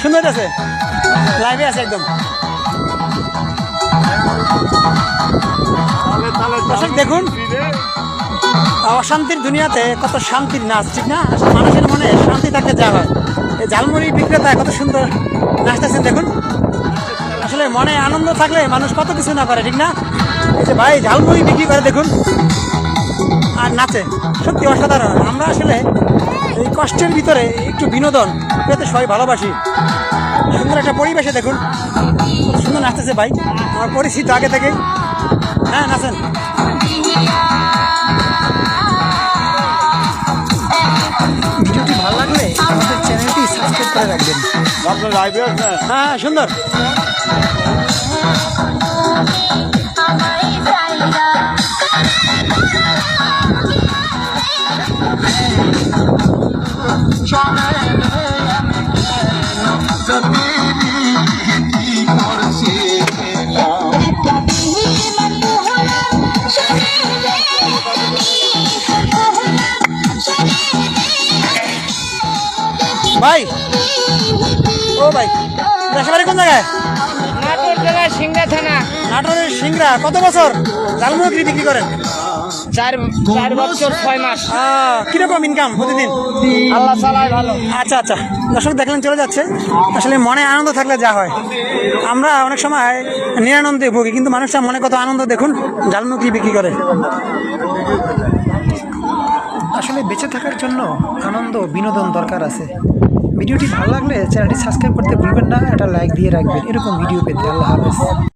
সুন্দর আছে লাইভে আছে একদম। দেখুন অশান্তির দুনিয়াতে কত শান্তির নাচ, ঠিক না? মানুষের মনে শান্তি থাকতে যা হয়। এই ঝালমুড়ি বিক্রেতা কত সুন্দর নাচতেছেন, দেখুন। আসলে মনে আনন্দ থাকলে মানুষ কত কিছু না করে, ঠিক না? এই যে ভাই, ঝালমুড়ি বিক্রি করে, দেখুন। আর নাচে, সত্যি অসাধারণ। আমরা আসলে এই কষ্টের ভিতরে একটু বিনোদন পেতে সবাই ভালোবাসি। সুন্দর একটা পরিবেশে, দেখুন। সুন্দর নাচতেছে ভাই। আমার পরিচিত আগে থেকে হ্যাঁ নাচেন। ভিডিওটি ভালো লাগলে আমাদের চ্যানেলটি সাবস্ক্রাইব করে রাখবেন। হ্যাঁ সুন্দর। ভাই। ও ভাই দেশের বাড়ি কোন জায়গায়? নাটোর জেলা সিংড়া থানা। নাটোরের সিংড়া কত বছর? ঝালমুড়ি বিক্রি করেন? চার চার বছর ছয় মাস। কীরকম ইনকাম প্রতিদিন? আল্লাহ চালায় ভালো। আচ্ছা আচ্ছা। দর্শক দেখলেন চলে যাচ্ছে। আসলে মনে আনন্দ থাকলে যা হয়। আমরা অনেক সময় নিরানন্দে ভুগি কিন্তু মানুষটা মনে কত আনন্দ দেখুন ঝালমুখি বিক্রি করে। আসলে বেঁচে থাকার জন্য আনন্দ বিনোদন দরকার আছে। ভিডিওটি ভালো লাগলে চ্যানেলটি সাবস্ক্রাইব করতে ভুলবেন না, একটা লাইক দিয়ে রাখবেন। এরকম ভিডিও পেতে আল্লাহ হাফেজ।